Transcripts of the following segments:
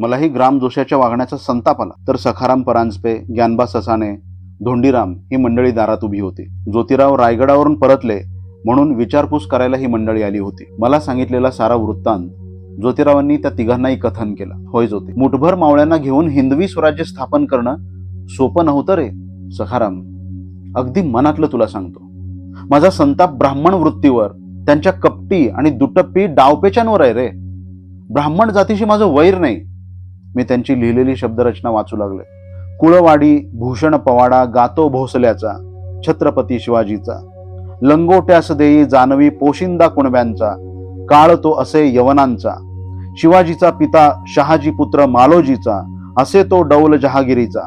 मलाही ग्राम जोशाच्या वागण्याचा संताप आला. तर सखाराम परांजपे ज्ञानबा ससाने धोंडीराम ही मंडळी दारात उभी होती. ज्योतिराव रायगडावरून परतले म्हणून विचारपूस करायला ही मंडळी आली होती. मला सांगितलेला सारा वृत्तांत ज्योतिरावांनी त्या तिघांनाही कथन केला. होय ज्योती मुठभर मावळ्यांना घेऊन हिंदवी स्वराज्य स्थापन करणं सोपं नव्हतं रे. सखाराम अगदी मनातलं तुला सांगतो. माझा संताप ब्राह्मण वृत्तीवर त्यांच्या कपटी आणि दुटप्पी डावपेचांवर आहे रे. ब्राह्मण जातीशी माझं वैर नाही. मी त्यांची लिहिलेली शब्दरचना वाचू लागले कुळवाडी भूषण पवाडा गातो भोसल्याचा छत्रपती शिवाजीचा. लंगोट्यास देई जानवी पोशिंदा कुणब्यांचा काळ तो असे यवनांचा. शिवाजीचा पिता शहाजी पुत्र मालोजीचा असे तो डौल जहागिरीचा.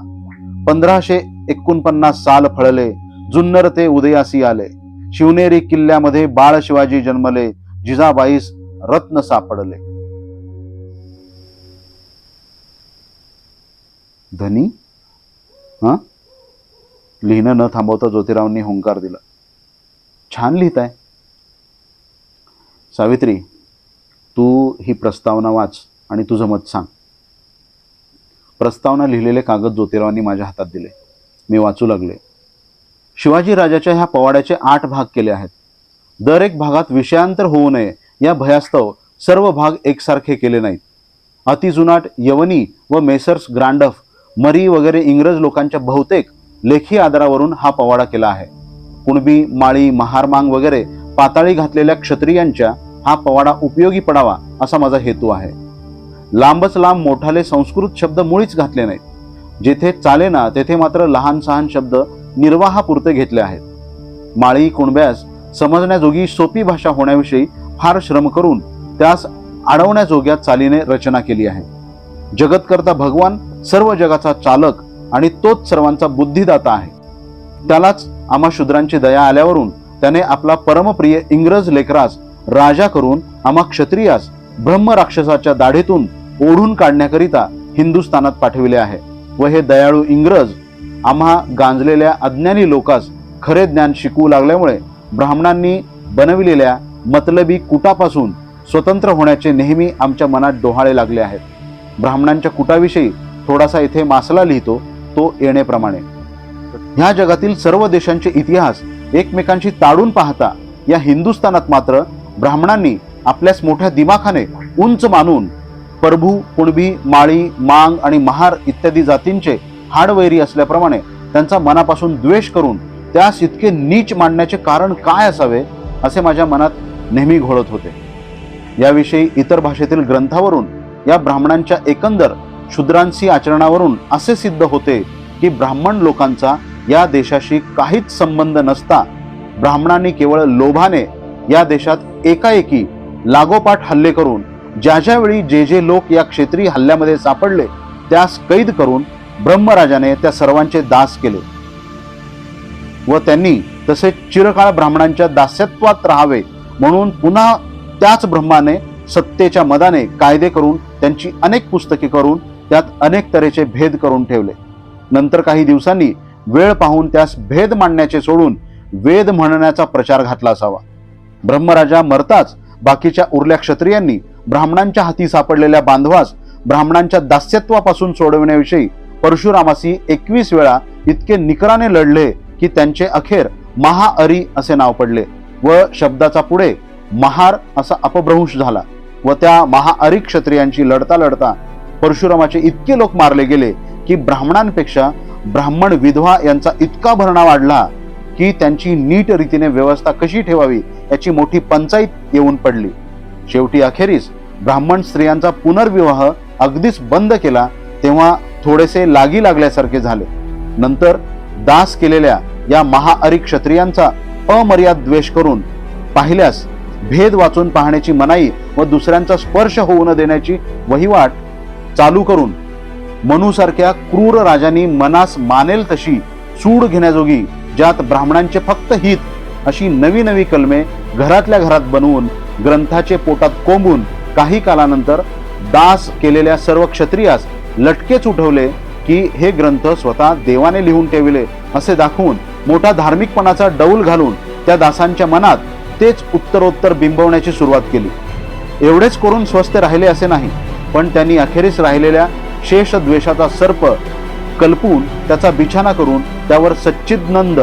पंधराशे एकोणपन्नास साल फळले जुन्नर ते उदयासी आले. शिवनेरी किल्ल्यामध्ये बाळ शिवाजी जन्मले जिजाबाईस रत्न सापडले. धनी? हां? लिहिणं न थांबवता ज्योतिरावांनी हुंकार दिला. छान लिहित आहे सावित्री तू ही प्रस्तावना वाच आणि तुझं मत सांग. प्रस्तावना लिहिलेले कागद ज्योतिरावांनी माझ्या हातात दिले. मी वाचू लागले. शिवाजी राजाच्या ह्या पवाड्याचे आठ भाग केले आहेत. दर एक भागात विषयांतर होऊ नये या भयास्तव सर्व भाग एकसारखे केले नाहीत. अतिजुनाट यवनी व मेसर्स ग्रांडफ मरी वगैरे इंग्रज लोकांच्या बहुतेक लेखी आधारावरून हा पवाडा केला आहे. कुणबी माळी महारमांग वगैरे पाताळी घातलेल्या क्षत्रियांच्या हा पवाडा उपयोगी पडावा असा माझा हेतू आहे. लांबच लांब मोठाले संस्कृत शब्द मुळीच घातले नाहीत. जेथे चालेना तेथे मात्र लहान सहान शब्द निर्वाहापुरते घेतले आहेत. माळी कुणब्यास समजण्याजोगी सोपी भाषा होण्याविषयी फार श्रम करून त्यास अडवण्याजोग्या चालीने रचना केली आहे. जगतकर्ता भगवान सर्व जगाचा चालक आणि तोच सर्वांचा बुद्धिदाता आहे. त्यालाच आम्हा शूद्रांची दया आल्यावरून त्याने आपला परमप्रिय इंग्रज लेकरास राजा करून आम्हा क्षत्रियास ब्रह्म राक्षसाच्या दाढीतून ओढून काढण्याकरिता हिंदुस्थानात पाठविले आहे व हे दयाळू इंग्रज आम्हा गांजलेल्या अज्ञानी लोकास खरे ज्ञान शिकवू लागल्यामुळे ब्राह्मणांनी बनविलेल्या मतलबी कुटापासून स्वतंत्र होण्याचे नेहमी आमच्या मनात डोहाळे लागले आहेत. ब्राह्मणांच्या कुटाविषयी थोडासा इथे मासला लिहितो तो येणेप्रमाणे ह्या जगातील सर्व देशांचे इतिहास एकमेकांशी ताडून पाहता या हिंदुस्थानात मात्र ब्राह्मणांनी आपल्यास मोठ्या दिमाखाने उंच मानून प्रभू कुणबी माळी मांग आणि महार इत्यादी जातींचे हाडवैरी असल्याप्रमाणे त्यांचा मनापासून द्वेष करून त्यास इतके नीच मांडण्याचे कारण काय असावे असे माझ्या मनात नेहमी घोळत होते. याविषयी इतर भाषेतील ग्रंथावरून या ब्राह्मणांच्या एकंदर शूद्रांशी आचरणावरून असे सिद्ध होते की ब्राह्मण लोकांचा या देशाशी काहीच संबंध नसता. ब्राह्मणांनी केवळ लोभाने या देशात एकाएकी लागोपाठ हल्ले करून ज्या ज्यावेळी जे जे लोक या क्षेत्रीय हल्ल्यामध्ये सापडले त्यास कैद करून ब्रह्मराजाने त्या सर्वांचे दास केले. व त्यांनी तसे चिरकाळ ब्राह्मणांच्या दास्यत्वात राहावे म्हणून पुन्हा त्याच ब्रह्माने सत्तेच्या मदाने कायदे करून त्यांची अनेक पुस्तके करून त्यात अनेक तऱ्हेचे भेद करून ठेवले. नंतर काही दिवसांनी वेळ पाहून त्यास भेद मांडण्याचे सोडून वेद म्हणण्याचा प्रचार घातला असावा. ब्रह्मराजा मरताच बाकीच्या उरल्या क्षत्रियांनी ब्राह्मणांच्या हाती सापडलेल्या बांधवास ब्राह्मणांच्या दास्यत्वापासून सोडविण्याविषयी परशुरामासी एकवीस वेळा इतके निकराने लढले की त्यांचे अखेर महाअरी असे नाव पडले व शब्दाचा पुढे महार असा अपभ्रंश झाला व त्या महाअरी क्षत्रियांची लढता लढता परशुरामाचे इतके लोक मारले गेले की ब्राह्मणांपेक्षा ब्राह्मण विधवा यांचा इतका भरणा वाढला की त्यांची नीट रीतीने व्यवस्था कशी ठेवावी याची मोठी पंचायत येऊन पडली. शेवटी अखेरीस ब्राह्मण स्त्रियांचा पुनर्विवाह अगदीच बंद केला तेव्हा थोडेसे लागी लागल्यासारखे झाले. नंतर दास केलेल्या या महाअरी क्षत्रियांचा अमर्याद द्वेष करून पाहिल्यास भेद वाचून पाहण्याची मनाई व दुसऱ्यांचा स्पर्श होऊ न देण्याची वहिवाट चालू करून मनूसारख्या क्रूर राजांनी मनास मानेल तशी सूड घेण्याजोगी ज्यात ब्राह्मणांचे फक्त हित अशी नवी नवी कलमे घरातल्या घरात बनवून ग्रंथाचे पोटात कोंबून काही कालानंतर दास केलेल्या सर्व क्षत्रियास लटकेच उठवले की हे ग्रंथ स्वतः देवाने लिहून ठेवले असे दाखवून मोठा धार्मिकपणाचा डौल घालून त्या दासांच्या मनात तेच उत्तरोत्तर बिंबवण्याची सुरुवात केली. एवढेच करून स्वस्थ राहिले असे नाही. पण त्यांनी अखेरीस राहिलेल्या शेष द्वेषाचा सर्प कल्पून त्याचा बिछाना करून त्यावर सच्चिदनंद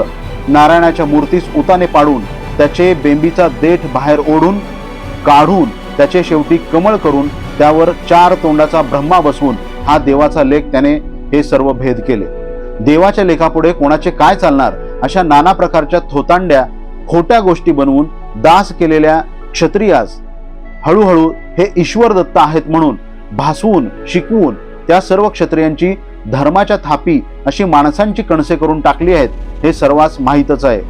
नारायणाच्या मूर्तीस उताने पाडून त्याचे बेंबीचा देठ बाहेर ओढून काढून त्याचे शेवटी कमळ करून त्यावर चार तोंडाचा ब्रह्मा बसवून हा देवाचा लेख त्याने हे सर्व भेद केले. देवाच्या लेखापुढे कोणाचे काय चालणार अशा नाना प्रकारच्या थोतांड्या खोट्या गोष्टी बनवून दास केलेल्या क्षत्रियास हळूहळू हे ईश्वर दत्त आहेत म्हणून भासवून शिकवून त्या सर्व क्षत्रियांची धर्माच्या थापी अशी माणसांची कणसे करून टाकली आहेत हे सर्वांस माहीतच आहे.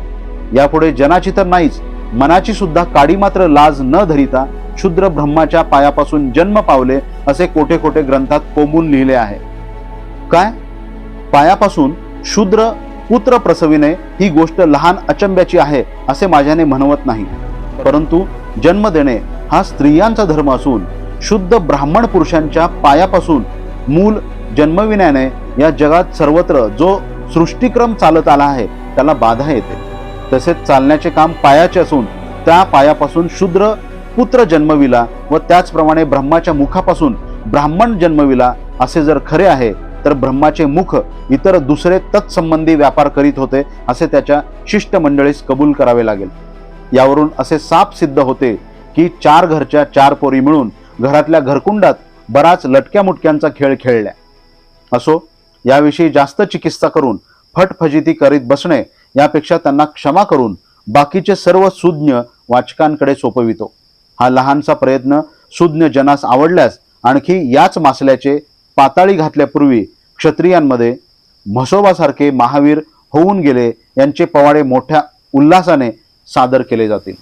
यापुढे जनाची तर नाहीच मनाची सुद्धा काडी मात्र लाज न धरिता क्षुद्र ब्रह्माच्या पायापासून जन्म पावले असे कोठे कोठे ग्रंथात कोंबून लिहिले आहे. काय? पायापासून शूद्र पुत्र प्रसविणे ही गोष्ट लहान अचंब्याची आहे असे माझ्याने म्हणवत नाही. परंतु जन्म देणे हा स्त्रियांचा धर्म असून शुद्ध ब्राह्मण पुरुषांच्या पायापासून मूल जन्मविण्याने या जगात सर्वत्र जो सृष्टिक्रम चालत आला आहे त्याला बाधा येते. तसेच चालण्याचे काम पायाचे असून त्या पायापासून शूद्र पुत्र जन्मविला व त्याचप्रमाणे ब्रह्माच्या मुखापासून ब्राह्मण जन्मविला असे जर खरे आहे तर ब्रह्माचे मुख इतर दुसरे तत्संबंधी व्यापार करीत होते असे त्याच्या शिष्टमंडळीस कबूल करावे लागेल. यावरून असे साप सिद्ध होते की चार घरच्या चार पोरी मिळून घरातल्या घरकुंडात बराच लटक्या मुटक्यांचा खेळ खेळल्या. असो याविषयी जास्त चिकित्सा करून फटफजिती करीत बसणे यापेक्षा त्यांना क्षमा करून बाकीचे सर्व सुज्ञ वाचकांकडे सोपवितो. हा लहानसा प्रयत्न सुज्ञ जनास आवडल्यास आणखी याच मासल्याचे पाताळी घातल्यापूर्वी क्षत्रियांमध्ये म्हसोबासारखे महावीर होऊन गेले यांचे पवाडे मोठ्या उल्हासाने सादर केले जातील.